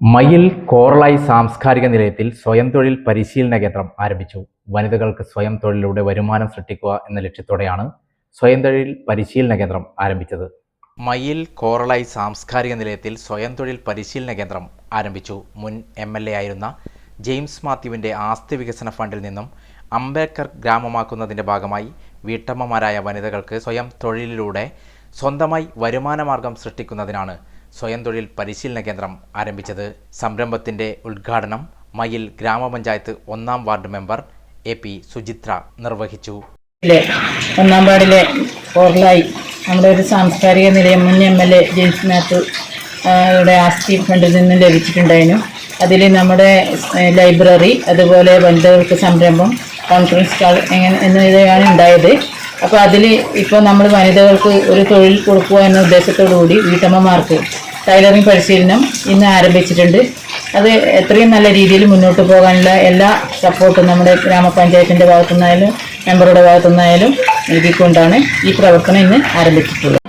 മയിൽ കോറളായി സാംസ്കാരിക നിലയത്തിൽ സ്വയം തൊഴിൽ പരിശീലന കേന്ദ്രം ആരംഭിച്ചു. വനിതകൾക്ക് സ്വയം തൊഴിലിലൂടെ വരുമാനം സൃഷ്ടിക്കുക എന്ന ലക്ഷ്യത്തോടെയാണ് സ്വയം തൊഴിൽ പരിശീലന കേന്ദ്രം ആരംഭിച്ചത്. മയിൽ കോറളായി സാംസ്കാരിക നിലയത്തിൽ സ്വയം തൊഴിൽ പരിശീലന കേന്ദ്രം ആരംഭിച്ചു. മുൻ എം എൽ എ ആയിരുന്ന ജെയിംസ് മാത്യുവിന്റെ ആസ്തി വികസന ഫണ്ടിൽ നിന്നും അംബേദ്കർ ഗ്രാമമാക്കുന്നതിന്റെ ഭാഗമായി വീട്ടമ്മമാരായ വനിതകൾക്ക് സ്വയം തൊഴിലിലൂടെ സ്വന്തമായി വരുമാനമാർഗം സൃഷ്ടിക്കുന്നതിനാണ് സ്വയം തൊഴിൽ പരിശീലന കേന്ദ്രം ആരംഭിച്ചത് സംരംഭത്തിന്റെ ഉദ്ഘാടനം മയിൽ ഗ്രാമപഞ്ചായത്ത് ഒന്നാം ward member A P Suchithra നിർവഹിച്ചു. ഒന്നാം വാർഡിലെ ഓർലായി നമ്മുടെ ഒരു സാംസ്കാരിക നിലയം മുൻ എം എൽ എ ജെയിംസ് യുടെ ആസ്തി ഫണ്ടിൽ നിന്ന് ലഭിച്ചിട്ടുണ്ടായിരുന്നു. അതിൽ നമ്മുടെ ലൈബ്രറി അതുപോലെ വനിതകൾക്ക് സംരംഭം കോൺഫറൻസ് ഹാൾ എങ്ങനെ എന്നിവയാണ് ഉണ്ടായത്. അപ്പോൾ അതിൽ ഇപ്പോൾ നമ്മൾ വനിതകൾക്ക് ഒരു തൊഴിൽ കൊടുക്കുക എന്ന ഉദ്ദേശത്തോടു കൂടി വീട്ടമ്മമാർക്ക് ടൈലറിംഗ് പരിശീലനം ഇന്ന് ആരംഭിച്ചിട്ടുണ്ട്. അത് എത്രയും നല്ല രീതിയിൽ മുന്നോട്ട് പോകാനുള്ള എല്ലാ സപ്പോർട്ടും നമ്മുടെ ഗ്രാമപഞ്ചായത്തിന്റെ ഭാഗത്തുനിന്നായാലും മെമ്പറുടെ ഭാഗത്തുനിന്നായാലും നൽകിക്കൊണ്ടാണ് ഈ പ്രവർത്തനം ഇന്ന് ആരംഭിച്ചിട്ടുള്ളത്.